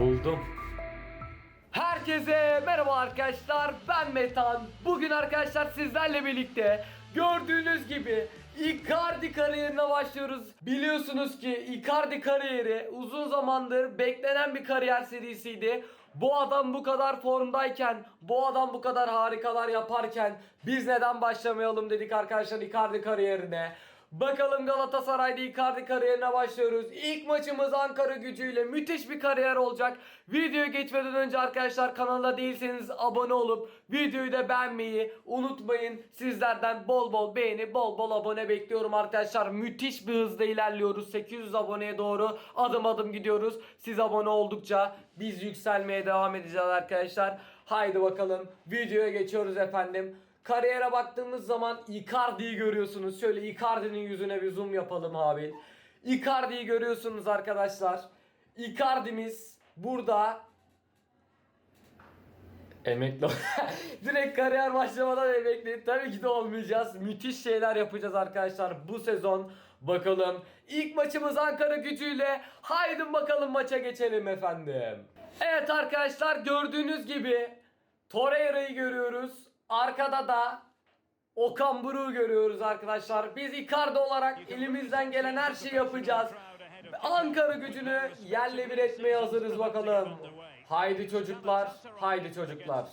Buldum. Herkese merhaba arkadaşlar ben Metan. Bugün arkadaşlar sizlerle birlikte gördüğünüz gibi Icardi kariyerine başlıyoruz. Biliyorsunuz ki Icardi kariyeri uzun zamandır beklenen bir kariyer serisiydi. Bu adam bu kadar formdayken, bu adam bu kadar harikalar yaparken biz neden başlamayalım dedik arkadaşlar Icardi kariyerine. Bakalım Galatasaray'da Icardi kariyerine başlıyoruz. İlk maçımız Ankara gücüyle müthiş bir kariyer olacak. Videoya geçmeden önce arkadaşlar kanala değilseniz abone olup videoyu da beğenmeyi unutmayın. Sizlerden bol bol beğeni, bol bol abone bekliyorum arkadaşlar. Müthiş bir hızla ilerliyoruz. 800 aboneye doğru adım adım gidiyoruz. Siz abone oldukça biz yükselmeye devam edeceğiz arkadaşlar. Haydi bakalım videoya geçiyoruz efendim. Kariyere baktığımız zaman Icardi'yi görüyorsunuz. Şöyle Icardi'nin yüzüne bir zoom yapalım abi. Icardi'yi görüyorsunuz arkadaşlar. Icardi'miz burada Emekli Direkt kariyer başlamadan emekli. Tabii ki de olmayacağız. Müthiş şeyler yapacağız arkadaşlar bu sezon. Bakalım. İlk maçımız Ankara gücüyle. Haydi bakalım maça geçelim efendim. Evet arkadaşlar gördüğünüz gibi Torreira'yı görüyoruz. Arkada da Okan Buruk'u görüyoruz arkadaşlar. Biz Icardi olarak elimizden gelen her şeyi yapacağız. Ankara gücünü yerle bir etmeye hazırız bakalım. Haydi çocuklar, haydi çocuklar.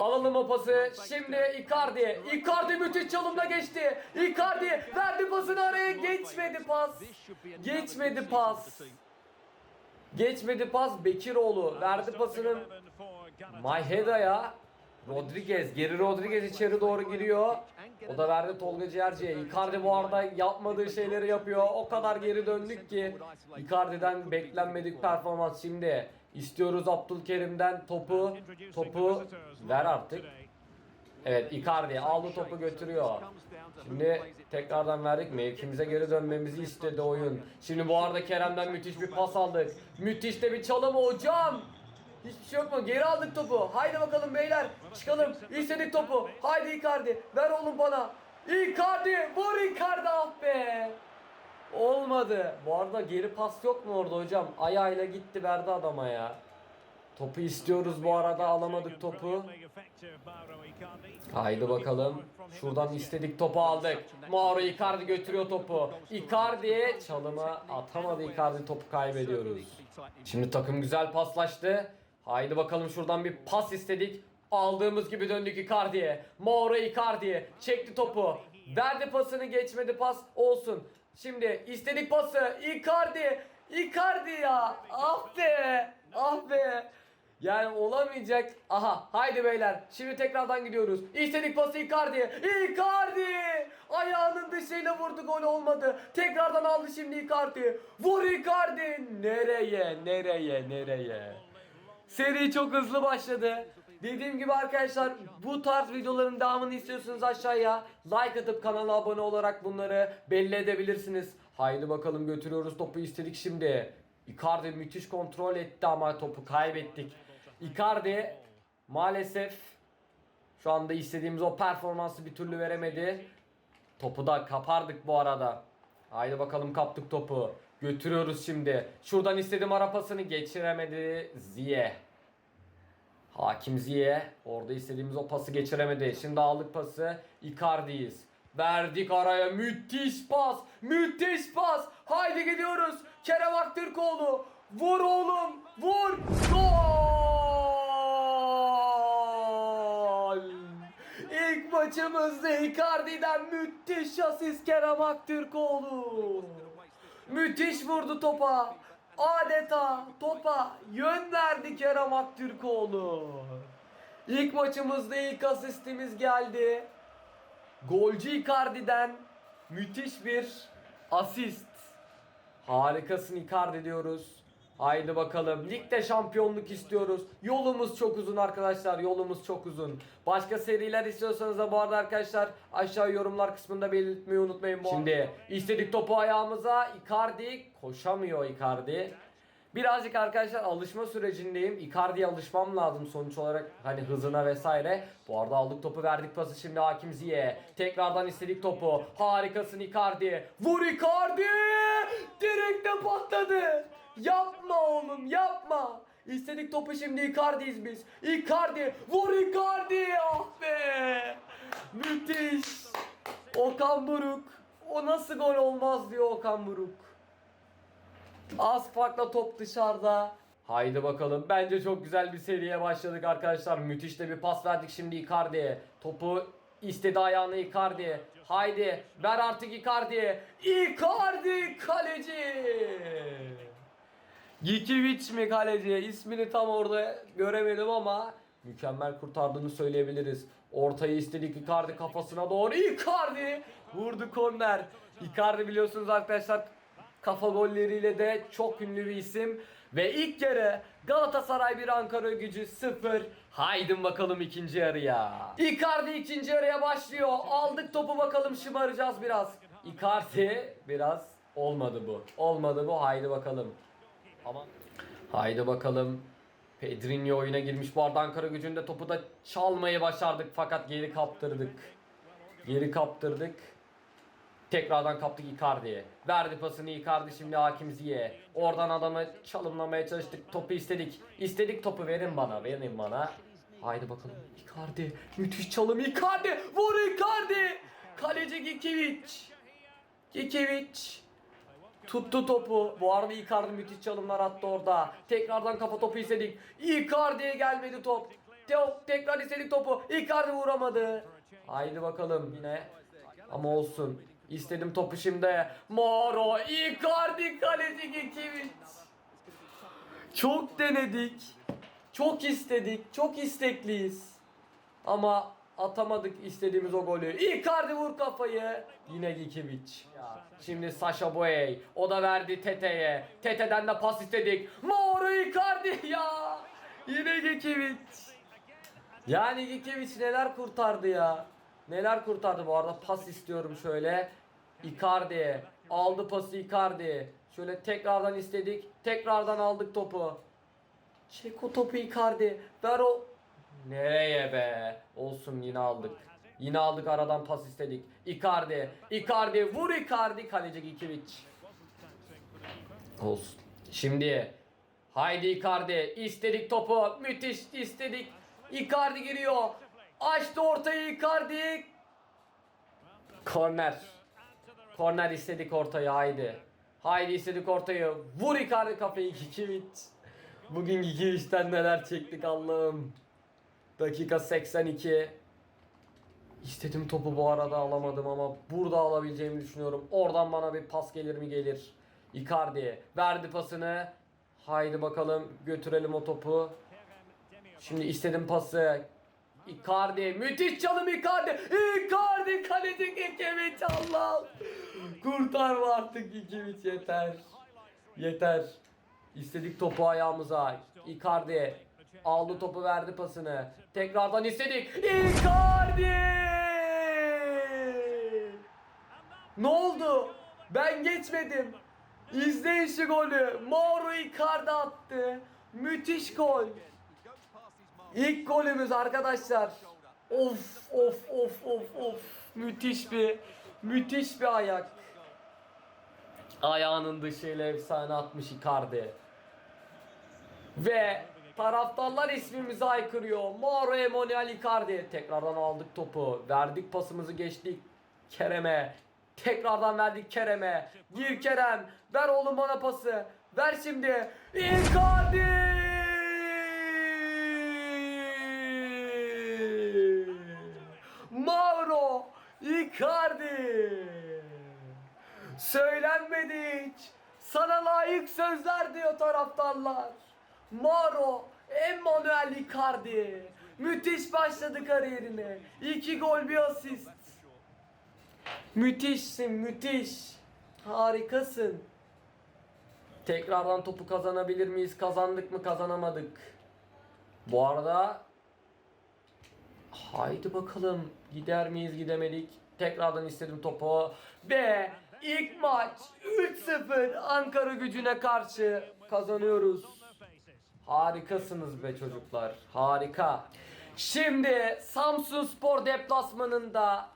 Alalım o pası. Şimdi Icardi. Icardi müthiş çalımla geçti. Icardi verdi pasını araya geçmedi pas. Geçmedi pas. Geçmedi pas Bekiroğlu. Verdi pasını Mayheda'ya. Rodriguez, geri Rodriguez içeri doğru giriyor. O da verdi Tolga Ciğerci'ye. Icardi bu arada yapmadığı şeyleri yapıyor. O kadar geri döndük ki Icardi'den beklenmedik performans. Şimdi istiyoruz Abdülkerim'den topu. Topu ver artık. Evet Icardi aldı topu götürüyor. Şimdi tekrardan verdik. Mevkimize geri dönmemizi istedi oyun. Şimdi bu arada Kerem'den müthiş bir pas aldık. Müthiş de bir çalım hocam. Hiçbir şey yok mu? Geri aldık topu. Haydi bakalım beyler. Çıkalım. İstedik topu. Haydi Icardi. Ver oğlum bana. Icardi. Vur Icardi ah be. Olmadı. Bu arada geri pas yok mu orada hocam? Ayağıyla gitti verdi adama ya. Topu istiyoruz bu arada alamadık topu. Haydi bakalım. Şuradan istedik topu aldık. Mauro Icardi götürüyor topu. Icardi çalıma atamadı Icardi topu kaybediyoruz. Şimdi takım güzel paslaştı. Haydi bakalım şuradan bir pas istedik. Aldığımız gibi döndük Icardi'ye. Mauro Icardi çekti topu. Verdi pasını geçmedi pas olsun. Şimdi istedik pası. Icardi. Icardi ya. Ah be. Ah be. Yani olamayacak. Aha haydi beyler. Şimdi tekrardan gidiyoruz. İstedik pası Icardi. Icardi. Ayağının dışıyla vurdu gol olmadı. Tekrardan aldı şimdi Icardi. Vur Icardi. Nereye? Nereye? Nereye? Seri çok hızlı başladı. Dediğim gibi arkadaşlar bu tarz videoların devamını istiyorsanız aşağıya like atıp kanala abone olarak bunları belli edebilirsiniz. Haydi bakalım götürüyoruz topu istedik şimdi. Icardi müthiş kontrol etti ama topu kaybettik. Icardi maalesef şu anda istediğimiz o performansı bir türlü veremedi. Topu da kapardık bu arada. Haydi bakalım kaptık topu. Götürüyoruz şimdi. Şuradan istediğim ara pasını geçiremedi Ziye. Hakim Ziye orada istediğimiz o pası geçiremedi. Şimdi aldık pası. Icardi'yiz. Verdik araya müthiş pas. Müthiş pas. Haydi gidiyoruz. Kerem Aktürkoğlu. Vur oğlum. Vur. Gol. İlk maçımızda Icardi'den müthiş asist Kerem Aktürkoğlu. Müthiş vurdu topa. Adeta topa yön verdi Kerem Aktürkoğlu. İlk maçımızda ilk asistimiz geldi. Golcü Icardi'den müthiş bir asist. Harikasın Icardi diyoruz. Haydi bakalım. Ligde şampiyonluk istiyoruz. Yolumuz çok uzun arkadaşlar. Yolumuz çok uzun. Başka seriler istiyorsanız da bu arada arkadaşlar aşağı yorumlar kısmında belirtmeyi unutmayın. Bu Şimdi istedik topu ayağımıza. Icardi koşamıyor Icardi. Birazcık arkadaşlar alışma sürecindeyim. Icardi'ye alışmam lazım sonuç olarak hani hızına vesaire. Bu arada aldık topu verdik pası şimdi Hakim Ziye. Tekrardan istedik topu. Harikasın Icardi. Vur Icardi! Direkte patladı. Yapma oğlum yapma. İstedik topu şimdi Icardi'yiz biz. Icardi. Vur Icardi. Ah be. Müthiş. Okan Buruk. O nasıl gol olmaz diyor Okan Buruk. Az farkla top dışarıda. Haydi bakalım. Bence çok güzel bir seriye başladık arkadaşlar. Müthiş de bir pas verdik şimdi Icardi'ye. Topu istedi ayağını Icardi. Haydi ver artık Icardi'ye. Icardi kaleci. Gikiewicz mi kaleci? İsmini tam orada göremedim ama mükemmel kurtardığını söyleyebiliriz. Ortayı istedik Icardi kafasına doğru. Icardi vurdu korner. Icardi biliyorsunuz arkadaşlar kafa golleriyle de çok ünlü bir isim. Ve ilk yarı Galatasaray 1 Ankara gücü 0. Haydin bakalım ikinci yarıya. Icardi ikinci yarıya başlıyor. Aldık topu bakalım şımaracağız biraz. Icardi biraz olmadı bu. Olmadı bu. Haydi bakalım. Aman. Haydi bakalım. Pedrinho oyuna girmiş. Bu arada Ankara gücünde topu da çalmayı başardık fakat geri kaptırdık. Geri kaptırdık. Tekrardan kaptık Icardi'ye. Verdi pasını Icardi şimdi Hakim. Oradan adamı çalımlamaya çalıştık. Topu istedik. İstedik topu verin bana. Verin bana. Haydi bakalım. Icardi. Müthiş çalım Icardi. Vur Icardi. Kaleci Gikiewicz. Gikiewicz. Tuttu topu. Bu arada Icardi müthiş çalımlar attı orada. Tekrardan kafa topu istedik. Icardi'ye gelmedi top. Te- tekrar istedik topu. Icardi vuramadı. Haydi bakalım yine. Ama olsun. İstedim topu şimdi. Moro, Icardi kaleci Gikiewicz. Çok denedik. Çok istedik. Çok istekliyiz. Ama atamadık istediğimiz o golü. Icardi vur kafayı. Yine Gikiewicz. Şimdi Sasha Boey. O da verdi Tete'ye. Tete'den de pas istedik. Mauro Icardi ya. Yine Gikiewicz. Yani Gikiewicz neler kurtardı ya. Neler kurtardı bu arada pas istiyorum şöyle. Icardi. Aldı pası Icardi. Şöyle tekrardan istedik. Tekrardan aldık topu. Çek o topu Icardi. Ver o. Nereye be? Olsun yine aldık. Yine aldık aradan pas istedik. Icardi. Icardi. Vur Icardi. Kaleci Gikiewicz. Olsun. Şimdi. Haydi Icardi. İstedik topu. Müthiş istedik. Icardi giriyor. Açtı ortayı Icardi. Korner. Korner istedik ortayı haydi. Haydi istedik ortayı. Vur Icardi kafayı Gikiewicz. Bugün Gikiewicz'ten neler çektik Allah'ım. Dakika 82. İstedim topu bu arada alamadım ama burada alabileceğimi düşünüyorum. Oradan bana bir pas gelir mi gelir. Icardi verdi pasını. Haydi bakalım götürelim o topu. Şimdi istedim pası. Icardi müthiş çalım Icardi. Icardi kaleci Gikiewicz Allah. Kurtarma artık Gikiewicz yeter. Yeter. İstedik topu ayağımıza. Icardi aldı topu verdi pasını. Tekrardan istedik. Icardi! Ne oldu? Ben geçmedim. İzleyin şu golü. Mauro Icardi attı. Müthiş gol. İlk golümüz arkadaşlar. Of of of of of. Müthiş bir müthiş bir ayak. Ayağının dışıyla efsane atmış Icardi. Ve taraftarlar ismimizi aykırıyor. Mauro Emanuel Icardi. Tekrardan aldık topu. Verdik pasımızı geçtik. Kerem'e. Tekrardan verdik Kerem'e. Gir Kerem. Ver oğlum bana pası. Ver şimdi. Icardi! Mauro Icardi. Söylenmedi hiç. Sana layık sözler diyor taraftarlar. Mauro Emmanuel Icardi. Müthiş başladı kariyerine. İki gol bir asist. Müthişsin müthiş. Harikasın. Tekrardan topu kazanabilir miyiz? Kazandık mı kazanamadık. Bu arada Haydi bakalım gider miyiz gidemedik. Tekrardan istedim topu. Ve ilk maç 3-0 Ankara gücüne karşı kazanıyoruz. Harikasınız be çocuklar. Harika. Şimdi Samsun Spor deplasmanında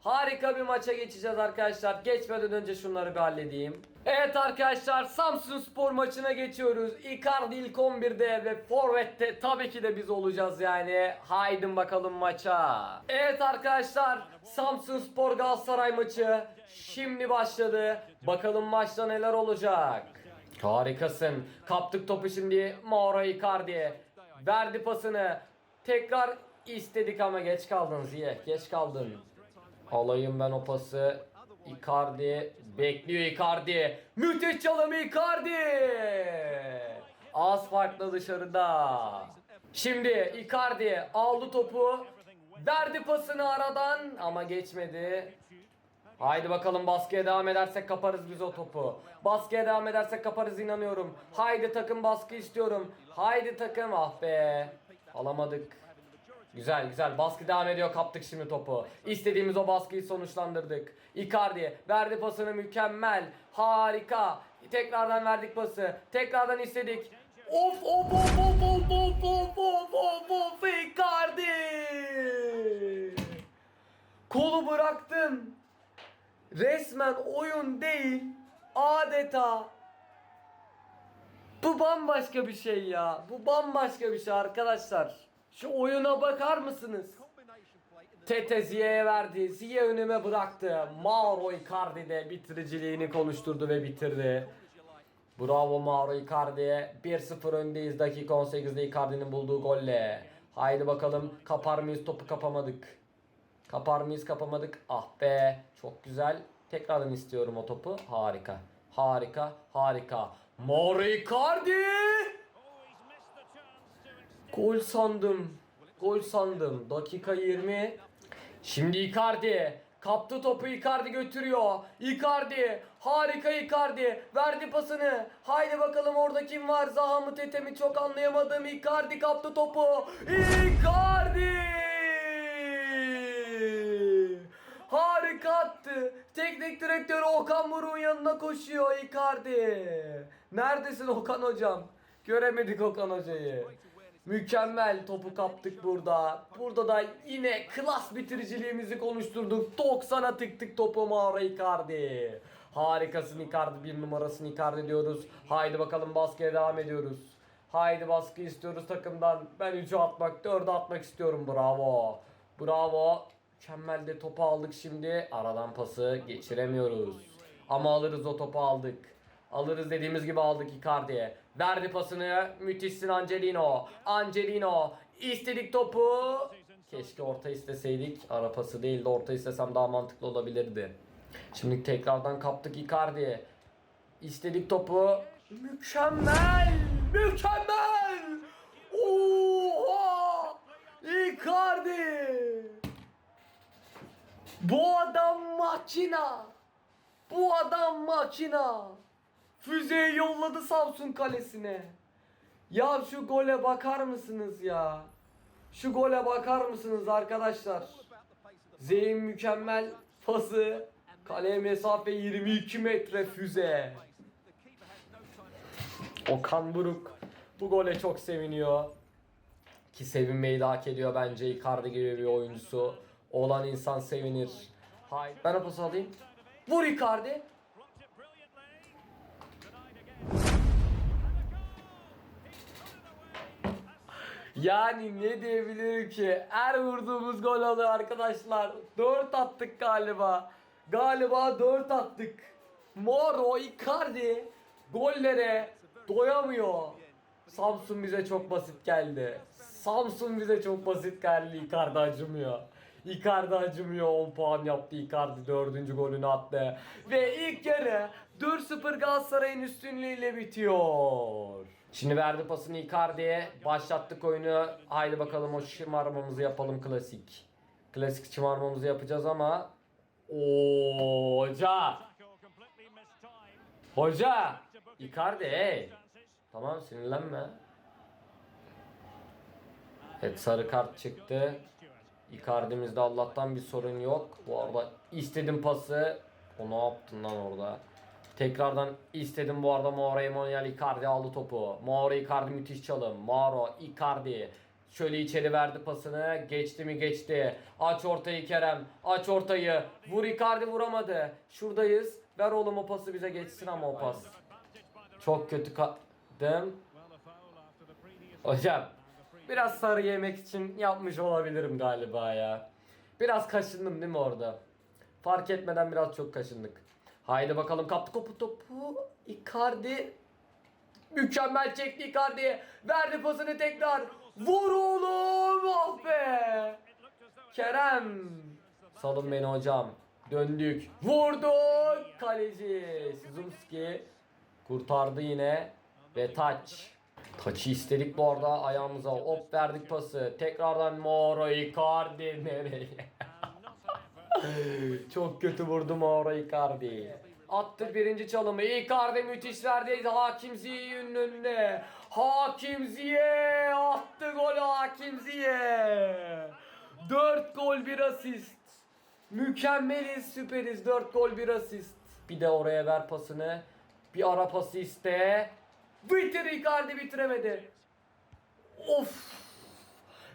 harika bir maça geçeceğiz arkadaşlar. Geçmeden önce şunları bir halledeyim. Evet arkadaşlar Samsun Spor maçına geçiyoruz. Icardi ilk 11'de ve Forvet'te tabii ki de biz olacağız yani. Haydin bakalım maça. Evet arkadaşlar Samsun Spor Galatasaray maçı şimdi başladı. Bakalım maçta neler olacak. Harikasın. Kaptık topu şimdi Mauro Icardi. Verdi pasını. Tekrar istedik ama geç kaldın Ziyeh. Geç kaldın. Alayım ben o pası. Icardi bekliyor Icardi. Müthiş çalım Icardi. Az farklı dışarıda. Şimdi Icardi aldı topu. Verdi pasını aradan ama geçmedi. Haydi bakalım baskıya devam edersek kaparız biz o topu. Baskıya devam edersek kaparız inanıyorum. Haydi takım baskı istiyorum. Haydi takım ah be. Alamadık. Güzel güzel baskı devam ediyor kaptık şimdi topu. İstediğimiz o baskıyı sonuçlandırdık. Icardi verdi pasını mükemmel. Harika. Tekrardan verdik pası. Tekrardan istedik. Of of of of of of of of of of Icardi. Kolu bıraktın. Resmen oyun değil. Adeta bu bambaşka bir şey ya. Bu bambaşka bir şey arkadaşlar. Şu oyuna bakar mısınız? Tete Ziye'ye verdi. Ziye önüme bıraktı. Mauro Icardi de bitiriciliğini konuşturdu ve bitirdi. Bravo Mauro Icardi'ye. 1-0 öndeyiz dakika 18'de Icardi'nin bulduğu golle. Haydi bakalım kapar mıyız topu kapamadık. Kapar mıyız kapamadık. Ah be çok güzel. Tekrardan istiyorum o topu. Harika. Harika. Harika. Mauro Icardi. Gol sandım. Gol sandım. Dakika 20. Şimdi Icardi. Kaptı topu Icardi götürüyor. Icardi. Harika Icardi. Verdi pasını. Haydi bakalım orada kim var? Zaha mı Tete mi çok anlayamadım. Icardi kaptı topu. Icardi. Harika attı. Teknik direktör Okan Buruk'un yanına koşuyor Icardi. Neredesin Okan hocam? Göremedik Okan hocayı. Mükemmel topu kaptık burada. Burada da yine klas bitiriciliğimizi konuşturduk. 90'a tıktık topu Mauro Icardi. Harikasın Icardi. Bir numarasını Icardi diyoruz. Haydi bakalım baskıya devam ediyoruz. Haydi baskı istiyoruz takımdan. Ben 3'ü atmak, 4'ü atmak istiyorum. Bravo. Bravo. Mükemmel de topu aldık şimdi. Aradan pası geçiremiyoruz. Ama alırız o topu aldık. Alırız dediğimiz gibi aldık Icardi'ye. Verdi pasını. Müthişsin Angelino. Angelino. İstedik topu. Keşke orta isteseydik. Ara pası değil de orta istesem daha mantıklı olabilirdi. Şimdi tekrardan kaptık Icardi'ye. İstedik topu. Mükemmel. Mükemmel. Oha. Icardi. Bu adam makina. Bu adam makina. Füzeyi yolladı Samsun kalesine. Ya şu gole bakar mısınız ya? Şu gole bakar mısınız arkadaşlar? Zeyn mükemmel pası. Kaleye mesafe 22 metre füze. Okan Buruk bu gole çok seviniyor. Ki sevinmeyi de hak ediyor bence Icardi gibi bir oyuncusu. Olan insan sevinir. Hayır. Ben o pası alayım. Vur Icardi. Yani ne diyebilirim ki? Her vurduğumuz gol oluyor arkadaşlar. 4 attık galiba. Galiba 4 attık. Moro Icardi gollere doyamıyor. Samsun bize çok basit geldi. Samsun bize çok basit geldi. Icardi acımıyor. Icardi acımıyor 10 puan yaptı Icardi 4. golünü attı. Ve ilk yarı 4-0 Galatasaray'ın üstünlüğüyle bitiyor. Şimdi verdi pasını Icardi'ye. Başlattık oyunu. Haydi bakalım o şımarmamızı yapalım klasik. Klasik şımarmamızı yapacağız ama Oo, hoca. Hoca. Icardi hey. Tamam sinirlenme. Evet sarı kart çıktı. Icardi'mizde Allah'tan bir sorun yok. Bu arada istedim pası. O ne yaptın lan orada? Tekrardan istedim bu arada Mauro Emanuel Icardi aldı topu. Mauro Icardi müthiş çalım. Mauro Icardi Şöyle içeri verdi pasını. Geçti mi geçti. Aç ortayı Kerem. Aç ortayı. Vur Icardi vuramadı. Şuradayız. Ver oğlum o pası bize geçsin ama o pas. Çok kötü kadım. Hocam biraz sarı yemek için yapmış olabilirim galiba ya. Biraz kaşındım değil mi orada? Fark etmeden biraz çok kaşındık. Haydi bakalım kaptı topu topu. Icardi mükemmel çekti Icardi. Verdi pasını tekrar. Vur oğlum ah be. Kerem. Salın beni hocam. Döndük. Vurduk. Kaleci Sizumski kurtardı yine. Ve taç. Taçı istedik bu arada ayağımıza. Hop verdik pası. Tekrardan Mauro Icardi nereye? Çok kötü vurdu Mauro Icardi. Attı birinci çalımı. Icardi müthiş verdi. Hakim Ziyech'in önüne. Hakim Ziyech attı golü Hakim Ziyech. 4 gol 1 asist. Mükemmeliz süperiz 4 gol 1 asist. Bir de oraya ver pasını. Bir ara pası iste. Bitir Icardi bitiremedi. Of.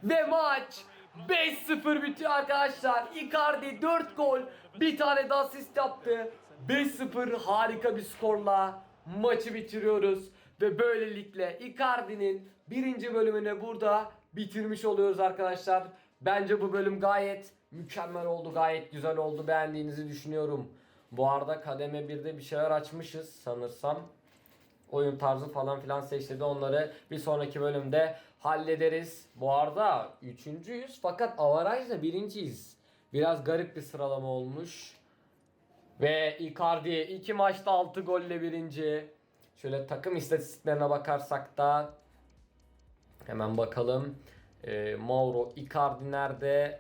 Ve maç 5-0 bitiyor arkadaşlar. Icardi 4 gol, bir tane de asist yaptı. 5-0 harika bir skorla maçı bitiriyoruz. Ve böylelikle Icardi'nin birinci bölümünü burada bitirmiş oluyoruz arkadaşlar. Bence bu bölüm gayet mükemmel oldu, gayet güzel oldu. Beğendiğinizi düşünüyorum. Bu arada kademe 1'de bir şeyler açmışız sanırsam oyun tarzı falan filan seçti. Onları bir sonraki bölümde hallederiz. Bu arada üçüncüyüz fakat avarajla birinciyiz. Biraz garip bir sıralama olmuş. Ve Icardi iki maçta 6 golle birinci. Şöyle takım istatistiklerine bakarsak da hemen bakalım. Ee, Mauro Icardi nerede?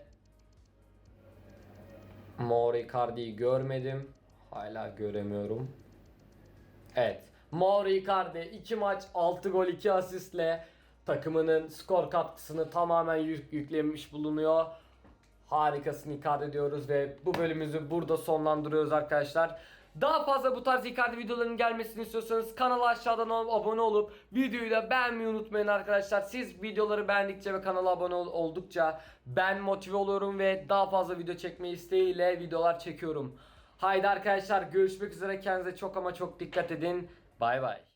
Mauro Icardi'yi görmedim. Hala göremiyorum. Evet. Mauro Icardi 2 maç 6 gol 2 asistle takımının skor katkısını tamamen yük- yüklemiş bulunuyor. Harikasın Icardi diyoruz ve bu bölümümüzü burada sonlandırıyoruz arkadaşlar. Daha fazla bu tarz Icardi videolarının gelmesini istiyorsanız kanala aşağıdan abone olup videoyu da beğenmeyi unutmayın arkadaşlar. Siz videoları beğendikçe ve kanala abone ol- oldukça ben motive oluyorum ve daha fazla video çekme isteğiyle videolar çekiyorum. Haydi arkadaşlar görüşmek üzere kendinize çok ama çok dikkat edin. Bay bay.